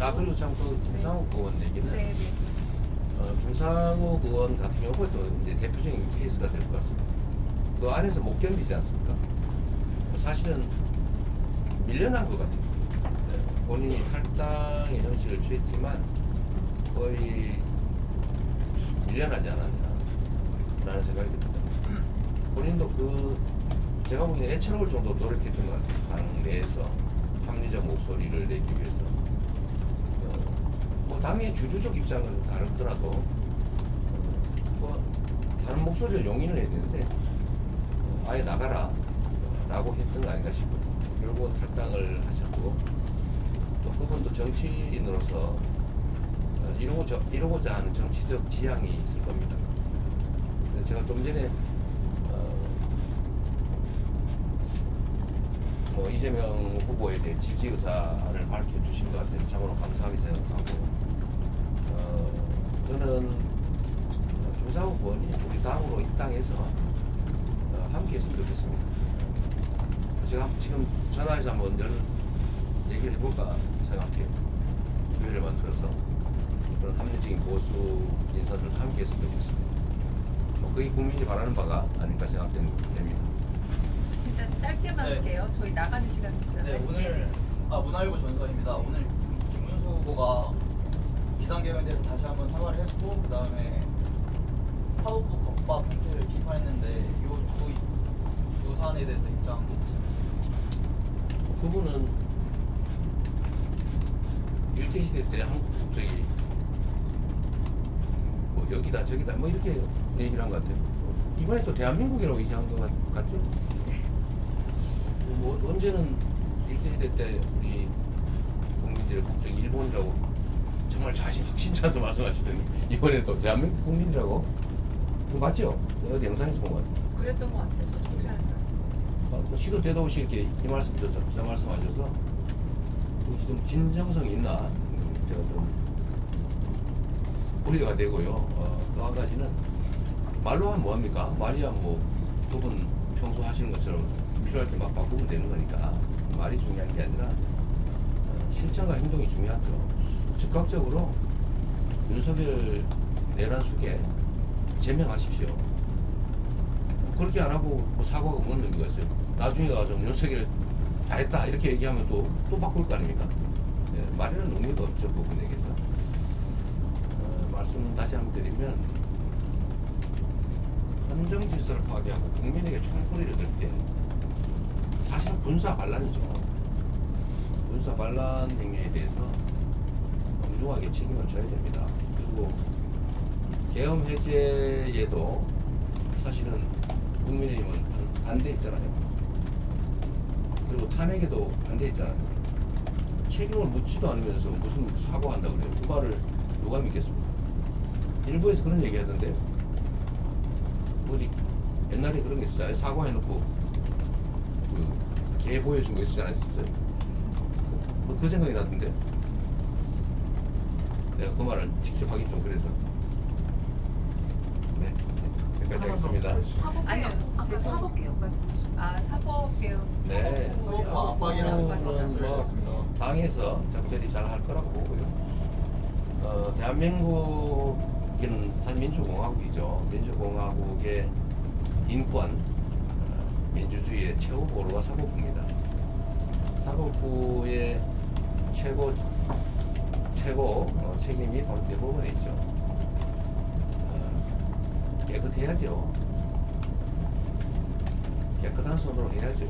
아 그리고 참그 김상욱 의원 얘기는 네, 네. 어, 김상욱 의원 같은 경우가 또 이제 대표적인 케이스가 될 것 같습니다. 그 안에서 못 견디지 않습니까? 사실은 밀려난 것 같아요. 네, 본인이 탈당의 형식을 취했지만 거의 밀려나지 않았나라는 생각이 듭니다. 본인도 그 제가 보기에는 애처로울 정도로 노력했던 것 같아요. 당 내에서 합리적 목소리를 내기 위해서. 당의 주주적 입장은 다르더라도 어, 뭐 다른 목소리를 용인을 해야 되는데 어, 아예 나가라 어, 라고 했던 거 아닌가 싶고 결국은 탈당을 하셨고 또 그분도 정치인으로서 어, 이루고자, 이루고자 하는 정치적 지향이 있을 겁니다. 제가 좀 전에 어, 뭐 이재명 후보에 대해 지지 의사를 밝혀주신 것 같아요. 참으로 감사하게 생각하고 어, 저는 김상욱 의원이 우리 당으로 입당해서 어, 함께 했으면 좋겠습니다. 제가 지금 전화해서 한번 늘 얘기를 해볼까 생각해요. 기회를 만들어서 그런 합리적인 보수 인사들 함께 했으면 좋겠습니다. 뭐 그게 국민이 바라는 바가 아닐까 생각됩니다. 짧게만 네. 할게요. 저희 나가는 시간 있잖아요. 네, 오늘 아 문화일보 전선입니다. 오늘 김문수 후보가 비상계엄에 대해서 다시 한번 사과를 했고 그 다음에 사법부 겁박 행태를 비판했는데 요두 사안에 대해서 입장 있으신가요? 그분은 일제시대 때 한국 국적이 뭐 여기다 저기다 뭐 이렇게 얘기를 한 것 같아요. 이번에 또 대한민국이라고 얘기한 것 같- 같죠? 뭐 언제는 일제 시대 때 우리 국민들의 국적이 일본이라고 정말 자신 확신 차서 말씀하시더니 이번에 또 대한민국 국민이라고 그거 맞죠? 어디 영상에서 본 것 같아요. 그랬던 것 같아요. 저 아, 뭐 시도 때도 없이 이렇게 이 말씀 저, 저 말씀하셔서 좀- 좀 진정성이 있나 음, 제가 좀 우려가 되고요. 어, 또한 가지는 말로 하면 뭐합니까? 말이야 뭐두분 평소 하시는 것처럼 필요할 때 막 바꾸면 되는 거니까 말이 중요한 게 아니라 어, 실천과 행동이 중요하죠. 즉각적으로 윤석열 내란 수계 제명하십시오. 그렇게 안 하고 뭐 사과가 뭔 의미가 있어요? 나중에 가서 윤석열 잘했다 이렇게 얘기하면 또, 또 바꿀 거 아닙니까? 예, 말에는 의미가 없죠, 그분에게서. 어, 말씀 다시 한번 드리면, 헌정 질서를 파괴하고 국민에게 총소리를 들 때, 사실은 군사 반란이죠. 군사 반란 행위에 대해서 엄중하게 책임을 져야 됩니다. 그리고 계엄 해제에도 사실은 국민의힘은 반- 반대했잖아요. 그리고 탄핵에도 반대했잖아요. 책임을 묻지도 않으면서 무슨 사과한다 그래요. 그 말을 누가 믿겠습니까? 일부에서 그런 얘기 하던데, 어디 옛날에 그런 게 있었잖아요. 사과해놓고, 그, 개 보여준 거 있었지 않았어요? 그, 뭐그 생각이 나던데. 내가 그 말을 직접 하긴 좀 그래서. 네. 여기까지 하겠습니다. 아니요, 아까 사법개혁 말씀하셨죠. 아 사법개혁. 네. 사법부 압박이라는 그거는 뭐 말씀을 당에서 적절히 잘 할 거라고 보고요. 어, 대한민국은 단 민주공화국이죠. 민주공화국의 인권, 어, 민주주의의 최후 보루가 사법부입니다. 사법부의 최고 최고 어, 책임이 바로 대법원에 있죠. 어, 깨끗해야죠. 깨끗한 손으로 해야죠.